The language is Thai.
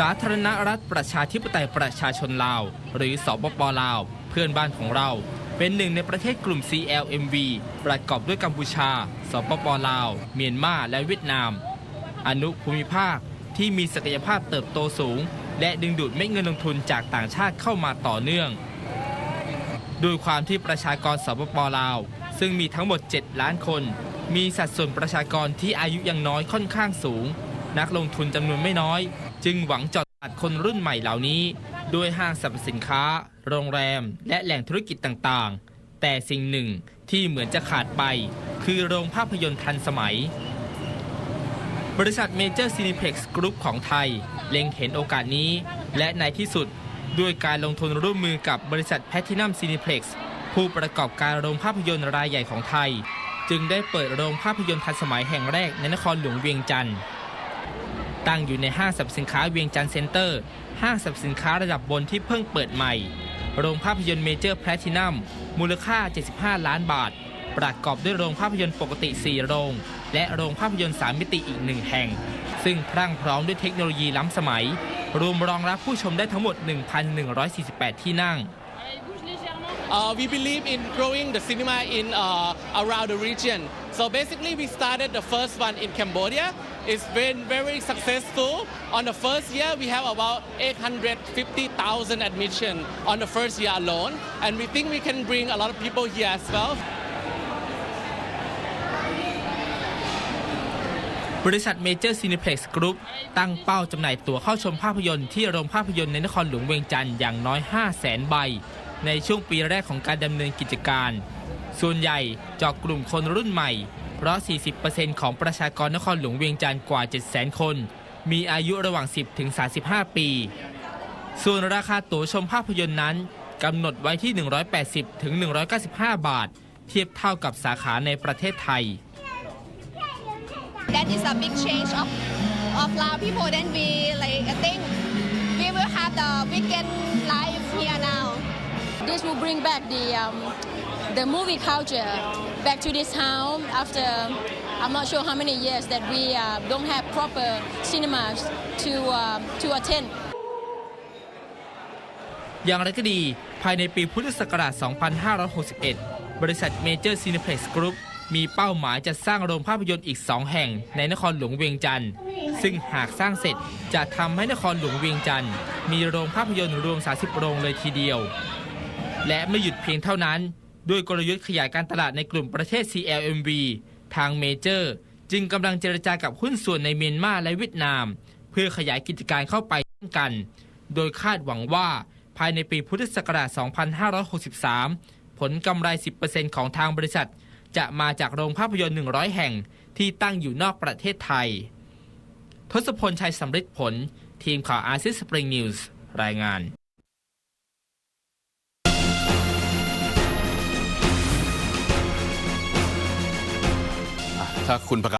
สาธารณรัฐประชาธิปไตยประชาชนลาว หรือสปปลาว เพื่อนบ้านของเรา เป็นหนึ่งในประเทศกลุ่ม CLMV ประกอบด้วยกัมพูชา สปปลาว เมียนมาและเวียดนาม อนุภูมิภาคที่มีศักยภาพเติบโตสูง และดึงดูดเม็ดเงินลงทุนจากต่างชาติเข้ามาต่อเนื่องโดยความที่ประชากรสปปลาว ซึ่งมีทั้งหมด 7 ล้านคน มีสัดส่วนประชากรที่อายุยังน้อยค่อนข้างสูง นักลงทุนจำนวนไม่น้อย จึงหวังจอดตลาดคนรุ่นใหม่เหล่านี้ ด้วยห้างสรรพสินค้า โรงแรม และแหล่งธุรกิจต่างๆ แต่สิ่งหนึ่งที่เหมือนจะขาดไป คือโรงภาพยนตร์ทันสมัย บริษัทเมเจอร์ซีนิเพล็กซ์กรุ๊ปของไทย เล็งเห็นโอกาสนี้ และในที่สุดด้วยการลงทุนร่วมมือกับบริษัทแพทินัมซีนิเพล็กซ์ผู้ประกอบการโรงภาพยนตร์รายใหญ่ของไทย จึงได้เปิดโรงภาพยนตร์ทันสมัยแห่งแรกในนครหลวงเวียงจันทร์ ตั้งอยู่ในห้างสรรพสินค้าเวียงจันทร์เซ็นเตอร์ ห้างสรรพสินค้าระดับบนที่เพิ่งเปิดใหม่ โรงภาพยนตร์เมเจอร์แพลทินัมมูลค่า 75 ล้านบาท ประกอบด้วยโรงภาพยนตร์ปกติ 4 โรง และโรงภาพยนตร์ 3 มิติอีกหนึ่งแห่ง ซึ่งพรั่งพร้อมด้วยเทคโนโลยีล้ำสมัย รวมรองรับผู้ชมได้ทั้งหมด 1,148 ที่นั่ง Uh, we believe in growing the cinema in uh, around the region. So basically, we started the first one in Cambodia. It's been very successful. On the first year, we have about 850,000 admission on the first year alone, and we think we can bring a lot of people here as well. บริษัทเมเจอร์ซีนิเพล็กซ์กรุ๊ปตั้งเป้าจำหน่ายตั๋วเข้าชมภาพยนตร์ที่โรงภาพยนตร์ในนครหลวงเวียงจันทร์อย่างน้อย 5 0 0แสนใบ ในช่วงปีแรกของการดำเนินกิจการ ส่วนใหญ่เจาะกลุ่มคนรุ่นใหม่ เพราะ 40%ของประชากรนครหลวงเวียงจันทร์กว่า 7 0 0 0 0 0 คน มีอายุระหว่าง 10 ถึง 35 ปี ส่วนราคาตั๋วชมภาพยนตร์นั้นกำหนดไว้ที่ 180 ถึง 195 บาท เทียบเท่ากับสาขาในประเทศไทย that is a big change of of Lao people. Then we like I think we will have the weekend life here now. This will bring back the um, the movie culture back to this town after I'm not sure how many years that we uh, don't have proper cinemas to um, to attend. อย่างไรก็ดี ภายในปีพุทธศักราช 2561 บริษัทเมเจอร์ซีนิเพล็กซ์กรุ๊ปมีเป้าหมายจะสร้างโรงภาพยนตร์อีก 2 แห่งในนครหลวงเวียงจันทร์ ซึ่งหากสร้างเสร็จจะทำให้นครหลวงเวียงจันทร์ มีโรงภาพยนตร์รวม 30 โรงเลยทีเดียว และไม่หยุดเพียงเท่านั้น ด้วยกลยุทธ์ขยายการตลาดในกลุ่มประเทศ CLMV ทางเมเจอร์ จึงกำลังเจรจากับหุ้นส่วนในเมียนมาและเวียดนาม เพื่อขยายกิจการเข้าไปเช่นกัน โดยคาดหวังว่าภายในปีพุทธศักราช 2563 ผลกำไร 10%ของทางบริษัท จะมาจากโรงภาพยนตร์ 100 แห่งที่ตั้งอยู่นอกประเทศไทย ทศพลชัยสำริดผล ทีมข่าวอาเซียนสปริงนิวส์รายงาน คุณประกาศ